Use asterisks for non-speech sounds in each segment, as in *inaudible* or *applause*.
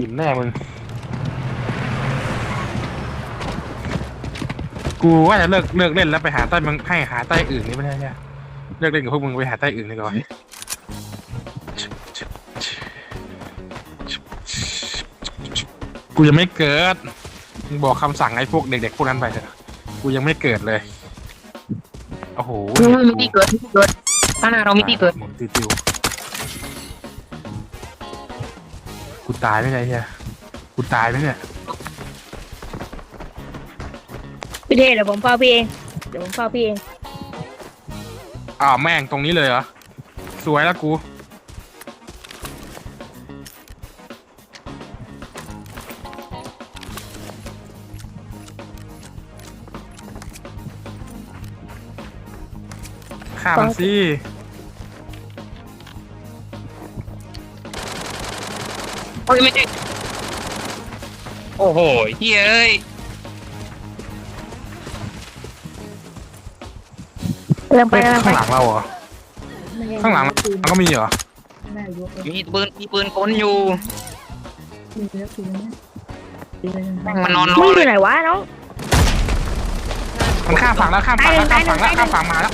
อิ่มแน่มึง กูว่าจะเลิกเลิกเล่นแล้วไปหาใต้มึงให้หาใต้อื่นนี่ไม่ได้เนี่ยเลิกเล่นกับพวกมึงไปหาใต้อื่นดีกว่ากูยังไม่เกิดมึงบอกคำสั่งไอ้พวกเด็กๆพวกนั้นไปเถอะกูยังไม่เกิดเลย โอ้โหอืมมีที่เกิดมีที่เกิดข้างหน้าเรามีที่เกิดหมุนติวๆ กูตายไหมเนี่ยไอ้เฮียกูตายไหมเนี่ย พี่เทเดี๋ยวผมเฝ้าพี่เอง เดี๋ยวผมเฝ้าพี่เอง อ้าวแม่งตรงนี้เลยเหรอ สวยแล้วกูฆ่ามันสิ โอ้ยไม่ใช่โอ้โหเฮ้ยเอ้ยเริ่มไปเฮ้ยเริ่มไปข้างหลังเราเหรอ ข้างหลังมันก็มีเหรอมีปืนมีปืนกลอยู่แม่งมันนอนรมึองอเลยยู่ไหนวะน้อง มันข้ามฝั่งแล้วข้ามฝั่งแล้วข้ามฝั่งแล้วข้ามฝั่งมาแล้ว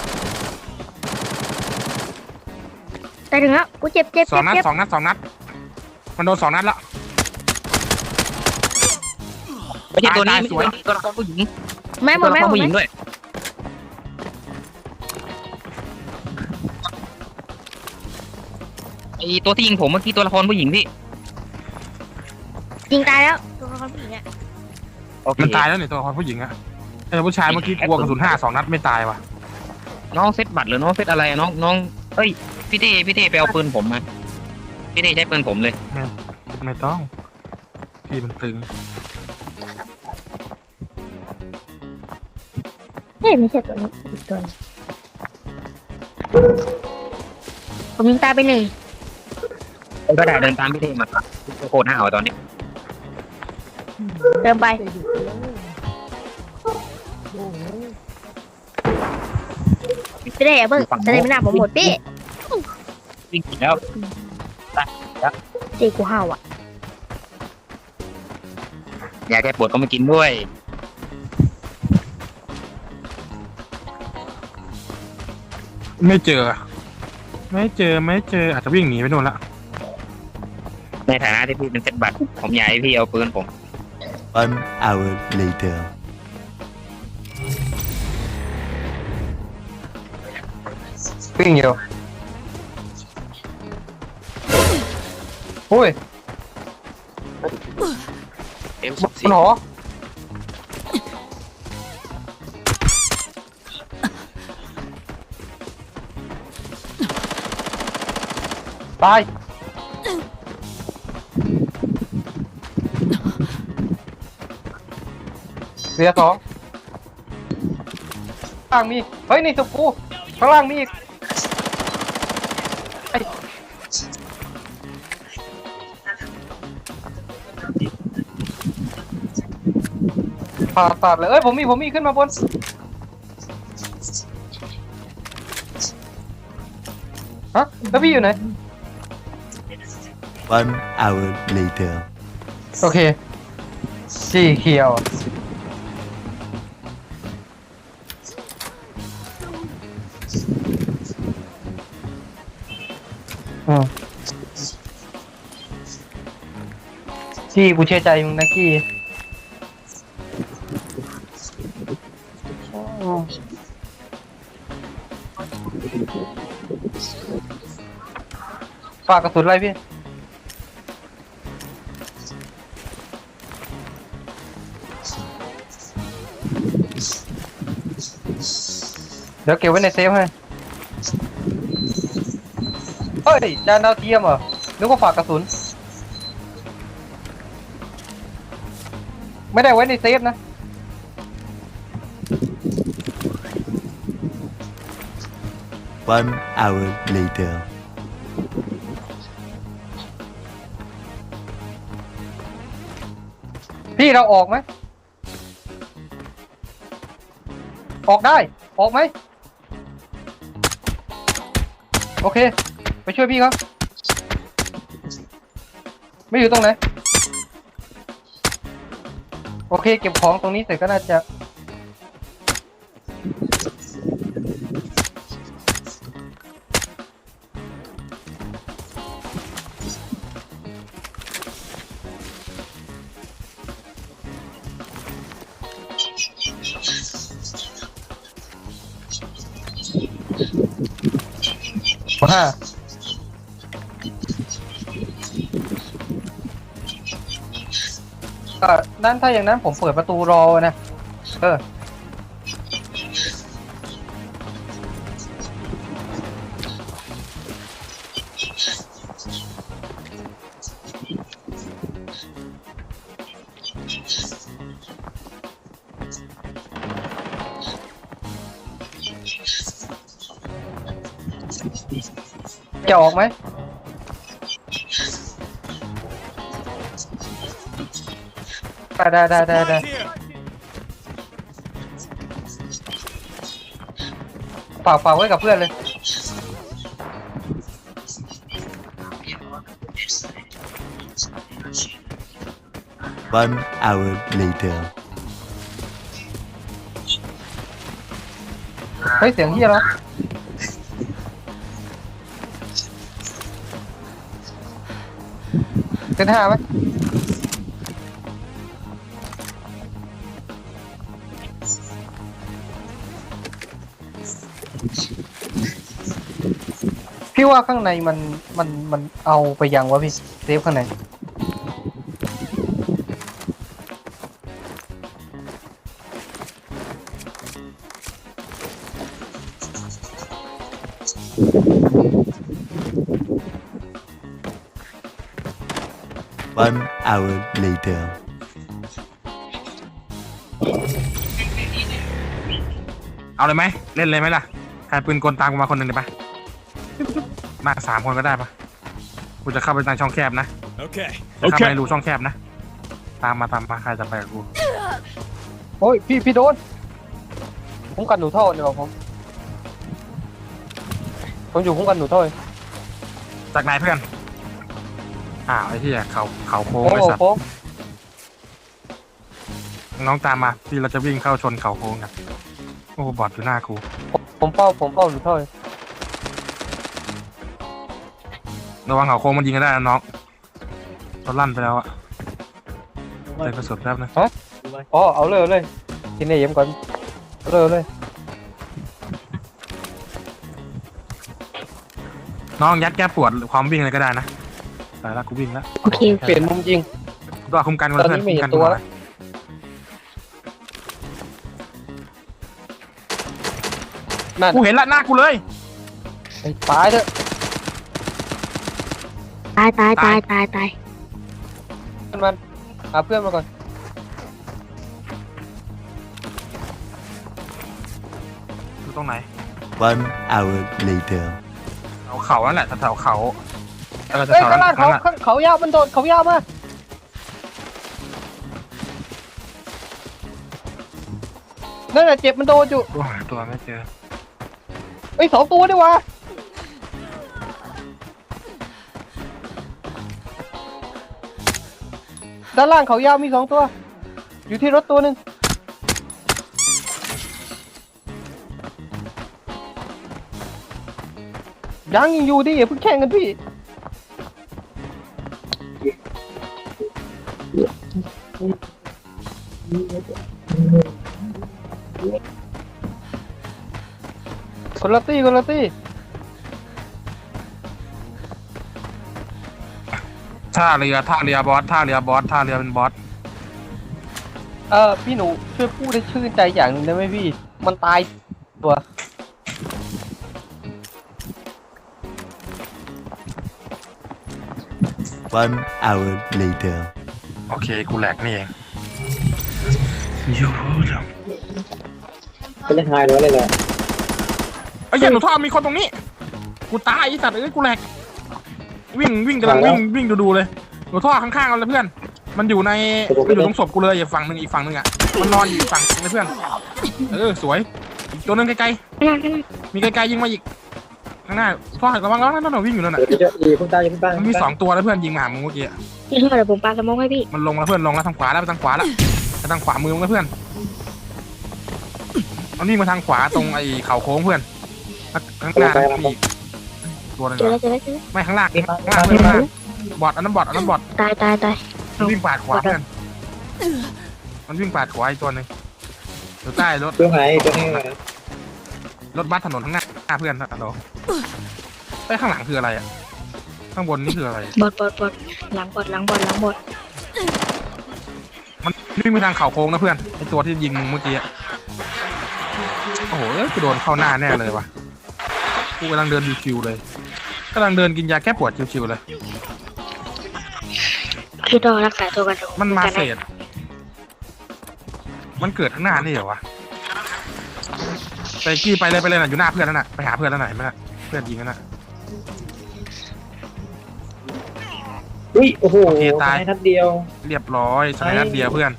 ตายถึงแล้วกูเจ็บเจ็บสอเจ็งบนัดเจ็บสองนัดสองนัด มันโดนสองนัดแล้วไม่ใช่ตัวนี้ตายไม่สใช่วย ตัวละครผู้หญิงแม่หมตัดวละแม่คหรมดผู้หญิงแม่ด้วยไอตัวที่ยิงผมเมื่อกี้ตัวละครผู้หญิงพี่ยิงตายแล้วตัวละครผู้หญิงอะโอเคมันตายแล้วเนี่ยตัวละครผู้หญิงอะไอ้ผู้ชายเมื่อกี้กลัวกระสุนห้าสองนัดไม่ตายว่ะน้องเซตบัตรหรือน้องเซตอะไรอะน้องน้องเอ้ยพี่เต้พี่เต้ไปเอาปืนผมมา พี่เต้ใช้ปืนผมเลยไม่ต้องพี่มันตึงเฮ้ยไม่ใช่ตัวนี้อีกตัวหนึงผมยิงตายไปหนึ่งก็ได้เดินตามพี่เต้มาโคตรห้าวตอนนี้เดินไปพี่เทอย่าเพิ่งจะได้ไม่น่าผมหมดพี่ วิ่งแล้ว ตีกูห้าวอะยาแก้ปวดก็มากินด้วย ไม่เจอ ไม่เจอไม่เจออาจจะวิ่งหนีไปโน่นละในฐานะที่พี่เป็นเซตบัตรผมอยากให้พี่เอาปืนผม One hour later. วิ่งอยู่ โอ้ยเอ็มมันหอตายเหลือสองข้างล่างมี เฮ้ย นี่สุกูข้างล่างมีอีก ผ่าตัดเลย เอ้ยผมมีผมมีขึ้นมาบน ฮะ แล้วพี่อยู่ไหน One hour later. โอเคสีเขียว อืมกี้กูเชื่อใจมึงนะกี้ ฝากกระสุนอะไรพี่ เดี๋ยวเก็บไว้ในเซฟให้ เฮ้ยจานดาวเทียมเหรอนึกว่าฝากกระสุน ไม่ได้ไว้ในเซฟนะ One hour later. พี่เราออกไหม ออกได้ ออกไหม โอเค ไปช่วยพี่เขาไม่อยู่ตรงไหน โอเค เก็บของตรงนี้เสร็จก็น่าจะ ห้าก็นั่นถ้าอย่างนั้นผมเปิดประตูรอนะ เออ จะออกไหมได้ได้ได้ได้ได้ฝากฝากไว้กับเพื่อนเลย One hour later. เฮ้ยเสียงเฮียแล้ เซนห้าไหมพี่ว่าข้างในมันมันมันเอาไปยังวะพี่เซฟข้างใน One hour later. เอาเลยไหมเล่นเลยไหมล่ะใครปืนกลตามกูมาคนหนึ่งเลยปะมาสามคนก็ได้ปะกูจะเข้าไปในช่องแคบนะ Okay. จะเข้าไปในรูช่องแคบนะ ตามมาตามมาใครจะไปกับกู โอ้ยพี่พี่โดน ผมกันหนูเท่าเนี่ยว่ะผม ผมอยู่ผมกันหนูเท่าเลยจากไหนเพื่อน อ้าวไอ้ที่เขาเขาโค้งโอ้ไอ้โหสัตว์โค้งน้องตามมาที่เราจะวิ่งเข้าชนเขาโค้งกันโอ้บอดอยู่หน้ากูผมผมเป้าผมเป้าหนูเท่าเลยระวังเขาโค้งมันยิงกันได้นะน้องเราลั่นไปแล้วอะเจอกระสุนแป๊บนึงอ๋อเอาเลยเอาเลยกินเนยเยี่ยมก่อนเอาเลยเอาเลยน้องยัดแก้ปวดความวิ่งอะไรก็ได้นะ แต่ละกูวิ่งแล้วโอเคเปลี่ยนมุมจริง ตัวคุ้มกันกูตอนนี้เพื่อนไม่คุ้มเห็นกันตักูวหแล้น่อวยนั่นกูเห็นละหน้ากูเลย ไอ้ตายเถอะตายตายตายตายตายมันมันหาเพื่อนมาก่อนอยู่ตรงไหน One hour later. เขาเขานั่นแหละแถวๆเขา เออแถเฮ้ยวๆข้านั้งล่างนเขานั่นแหละเขาเขายาวมันโดดเขายาวมานั่นแหละเจ็บมันโดนอยู่กูหาตัวไม่เจอเอ้ยสองตัวดีวะด้านล่างเขายาวมีสองตัว อยู่ที่รถตัวหนึ่งยังยังอยู่ดิอย่าเพิ่งแข่งกันพี่ คนละตี้คนละตี้ท่าเรือท่าเรือบอสท่าเรือบอสท่าเรือเป็นบอสเออพี่หนูช่วยพูดให้ชื่นใจอย่างหนึ่งได้ไหมพี่ มันตายตัว One hour later. โอเค กูแหลกนี่เองยูดเป็นเล่นไฮหรือว่าเล่นอะไรไอ้ยอย่าหนูท่อมีคนตรงนี้ กูตายไอ้สัตว์เอ้ยกูแหลก วิ่งวิ่งกำลังวิ่งวิ่งดูๆเลย หนูท่อข้างๆกันเลยเพื่อน มันอยู่ในมันอยู่ตรงศพกูเลยอย่าฝั่งหนึ่งอีกฝั่งหนึ่งอะ มันนอนอยู่อีกฝั่งหนึ่งเลยเพื่อน เออสวยอีกตัวหนึงไกลข้างหน้าข้างหน้าๆมีไกลๆยิงมาอีก ข้างหน้าท่อระวังระวังนั่นน่ะวิ่งอยู่นั่นน่ะเดี๋ยวจะอีพุ่งใต้พุ่งใต้มันมีสองตัวแล้วเพื่อนยิงมาหามึงเมื่อกี้อะ พี่เท่าเดี๋ยวผมปาสโมองให้พี่มันลงแล้วเพื่อนลงแล้วทางขวาแล้วไปทางขวาแล้วไปทางขวามือมึงนะเพื่อนมันวิ่งมาทางขวาตรงไอ้เขาโค้งเพื่อนข้างหน้ามีอีกตัวหนึงเจอเหรแล้วอเจอแล้วเจอแล้วไม่ข้างล่างข้างล่างเพื่อนข้างล่างบอดอันนั้นบอดอันนั้นบอดตายตายตายมันวิ่งปาดขวาเพื่อนมันวิ่งปาดขวาอีกตัวหนึ่งอยู่ใต้รถตัวไหนตัวนี้รถบัสถนนข้างหน้าเพื่อนนะโดไปข้างหลังคืออะไรอะ ข้างบนนี่คืออะไร บอดบอดบอดหลังบอดหลังบอดหลังบอดมันวิ่งไปทางเขาโค้งนะเพื่อนไอตัวที่ยิงมึงเมื่อกี้อะโอ้โหเอ้ยกูโดนเข้าหน้าแน่เลยว่ะกูกำลังเดินชิวๆเลยกำลังเดินกินยาแก้ปวดชิวๆเลยพี่ต้องรักษาตัวกันเถอะมันมากันเศนะษมันเกิดข้างหน้านี่เหรอวะไปกี้ไปเลยไปเลยน่ะอยู่หน้าเพื่อนนั่นน่ะไปหาเพื่อนแล้วไหนไหมน่ะเพื่อนยิงนั่นน่ะ อุ้ยโอ้โหโอเคตาย นัดเดียว เรียบร้อยสไนด์นัดเดียวเพื่อน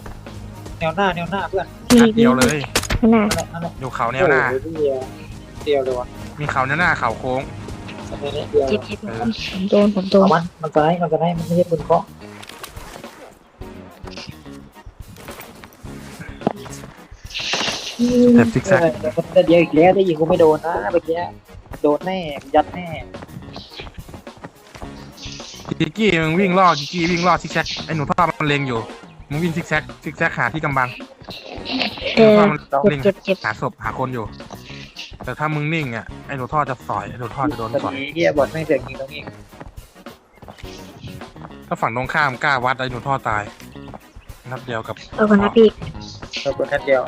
แนวหน้าแนวหน้าเพื่อนนัดเดียวเลยข้างหน้านั่นแหละนั่นแหละอยู่เขาแนวหน้า โอ้โเดียวเดียวเลยวะมีเขาแนวหน้าเขาโค้งอันนี้เดียวเจ็บเจ็บผมโดนผมโดนเอามันมันจะให้มันจะให้มันไม่ใช่ปืนเคาะแต่ซิกแซก เออมันจะเดียวอีกแล้วได้ยิงกูไม่โดนนะเมื่อกี้โดนแน่ยัดแน่ จิกกี้มึงวิ่งล่อจิกกี้วิ่งล่อซิกแซกไอ้หนูท่อมันเลงอยู่มึงวิ่งซิกแซกซิกแซกหาที่กำบังเออหนูท่อมันเจ็บเล็งเจ็บเจ็บ หาศพหาคนอยู่ แต่ถ้ามึงนิ่งอะไอ้หนูท่อจะสอยไอ้หนูท่อจะโดนตอนสอยนี้เฮียบอดไม่งเสียงยิงตรงนี้ถ้าฝั่งตรงข้ามกล้าวัดไอ้หนูท่อตายนัดเดียวกับเอากันนะพี่เราคนนัดเดียว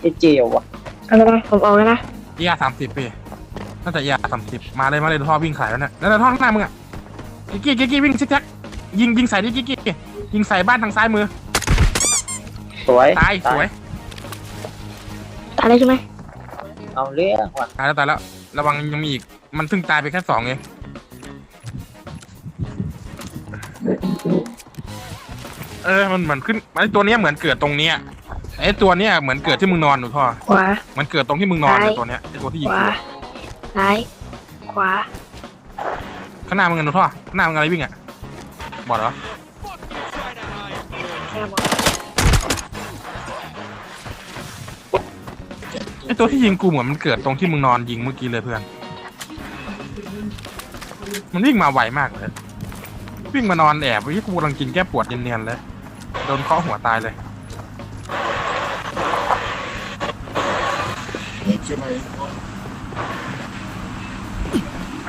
ไอ้เจียววะเอาแล้วนะผมเอาแล้วนะเอียสามสิบปี น่าจะเอียสามสิบมาเลยมาเลยหนูท่อวิ่งขายแล้วเนี่ยแล้วหนูท่อข้างหน้ามึงอะจิกกี้จิกกี้วิ่งซิกแซกยิงยิงใส่ดิจิกกี้ยิงใส่บ้านทางซ้ายมือสวยตายสวยตายแล้วใช่ไหมเอาเรื่องว่ะตายแล้วตายแล้วระวังยังมีอีกมันเพิ่งตายไปแค่สองเองเออมันเหมือนขึ้นไอ้ตัวเนี้ยเหมือนเกิดตรงเนี้ยไอ้ตัวเนี้ยเหมือนเกิดที่มึงนอนหนูท่อขวามันเกิดตรงที่มึงนอนเลยซ้ายตัวเนี้ยไอ้ตัวที่ขยิงวา ซ้าย ขวา ข้างหน้ามึงอะหนูท่อข้างหน้ามึงอะไรวิ่งอะบอดเหรอแค่หมดไอตัวที่ยิงกูเหมือนมันเกิดตรงที่มึงนอนยิงเมื่อกี้เลยเพื่อน มันวิ่งมาไวมากเลย วิ่งมานอนแอบวิ่งกูกำลังกินแก้ปวดเนียนๆเลย โดนเคาะหัวตายเลย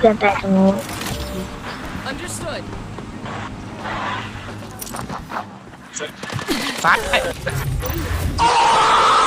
jump back and roll. Understood. Five. oh! *laughs*